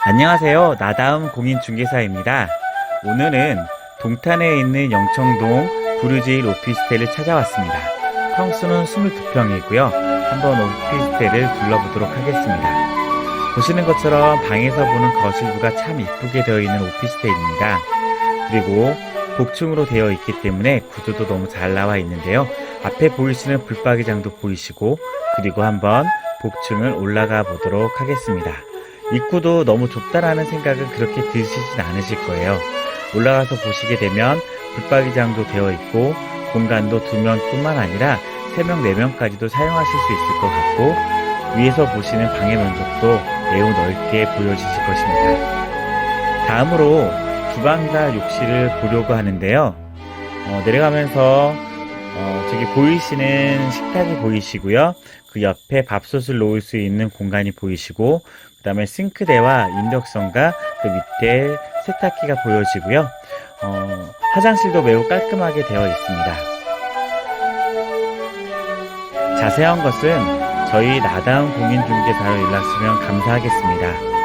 안녕하세요. 나다움 공인중개사입니다. 오늘은 동탄에 있는 영청동 부르제일 오피스텔을 찾아왔습니다. 평수는 22평이고요. 한번 오피스텔을 둘러보도록 하겠습니다. 보시는 것처럼 방에서 보는 거실부가 참 이쁘게 되어 있는 오피스텔입니다. 그리고 복층으로 되어 있기 때문에 구조도 너무 잘 나와 있는데요. 앞에 보이시는 불박이장도 보이시고 그리고 한번 복층을 올라가 보도록 하겠습니다. 입구도 너무 좁다라는 생각은 그렇게 드시진 않으실 거예요. 올라가서 보시게 되면 붙박이장도 되어 있고 공간도 두 명뿐만 아니라 세 명, 네 명까지도 사용하실 수 있을 것 같고 위에서 보시는 방의 면적도 매우 넓게 보여지실 것입니다. 다음으로 주방과 욕실을 보려고 하는데요. 어, 내려가면서 어, 저기 보이시는 식탁이 보이시고요. 그 옆에 밥솥을 놓을 수 있는 공간이 보이시고 그 다음에 싱크대와 인덕션과 그 밑에 세탁기가 보여지고요. 어, 화장실도 매우 깔끔하게 되어 있습니다. 자세한 것은 저희 나다운 공인중개사로 연락 주면 감사하겠습니다.